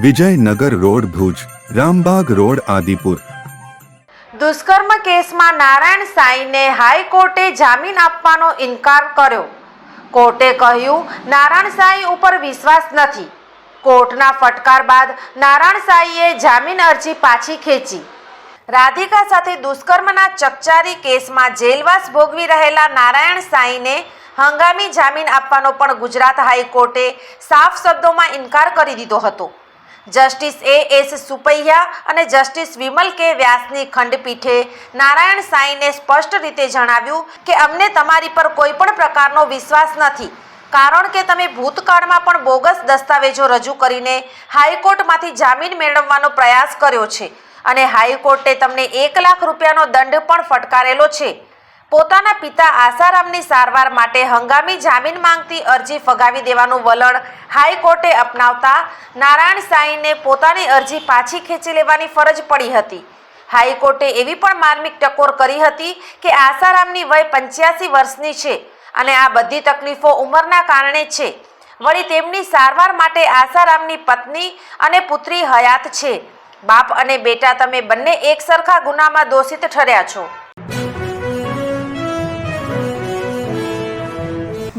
Vijaynagar road Bhuj, Rambaug road Adipur. દુષ્કર્મ કેસમાં નારાયણ સાંઈને હાઈકોર્ટે જામીન આપવાનો ઇનકાર કર્યો. કોર્ટે કહ્યું, નારાયણ સાંઈ ઉપર વિશ્વાસ નથી. કોર્ટના ફટકાર બાદ નારાયણ સાંઈએ જામીન અરજી પાછી ખેંચી. રાધિકા સાથે દુષ્કર્મના ચકચારી કેસમાં જેલવાસ ભોગવી રહેલા નારાયણ સાંઈને હંગામી જામીન આપવાનો પણ ગુજરાત હાઈકોર્ટે સાફ શબ્દોમાં ઇનકાર કરી દીધો હતો. જસ્ટિસ એ એસ સુપૈયા અને જસ્ટિસ વિમલ કે વ્યાસની ખંડપીઠે નારાયણ સાંઈને સ્પષ્ટ રીતે જણાવ્યું કે અમને તમારી પર કોઈ પણ પ્રકારનો વિશ્વાસ નથી. કારણ કે તમે ભૂતકાળમાં પણ બોગસ દસ્તાવેજો રજૂ કરીને હાઈકોર્ટમાંથી જામીન મેળવવાનો પ્રયાસ કર્યો છે. અને હાઈકોર્ટે તમને એક લાખ રૂપિયાનો દંડ પણ ફટકારેલો છે. પોતાના પિતા આસારામની સારવાર માટે હંગામી જામીન માંગતી અરજી ફગાવી દેવાનું વલણ હાઈકોર્ટે અપનાવતા નારાયણ સાંઈને પોતાની અરજી પાછી ખેંચી લેવાની ફરજ પડી હતી. હાઈકોર્ટે એવી પણ માર્મિક ટકોર કરી હતી કે આસારામની વય પંચ્યાસી વર્ષની છે અને આ બધી તકલીફો ઉંમરના કારણે છે. વળી તેમની સારવાર માટે આસારામની પત્ની અને પુત્રી હયાત છે. બાપ અને બેટા તમે બંને એક સરખા ગુનામાં દોષિત ઠર્યા છો.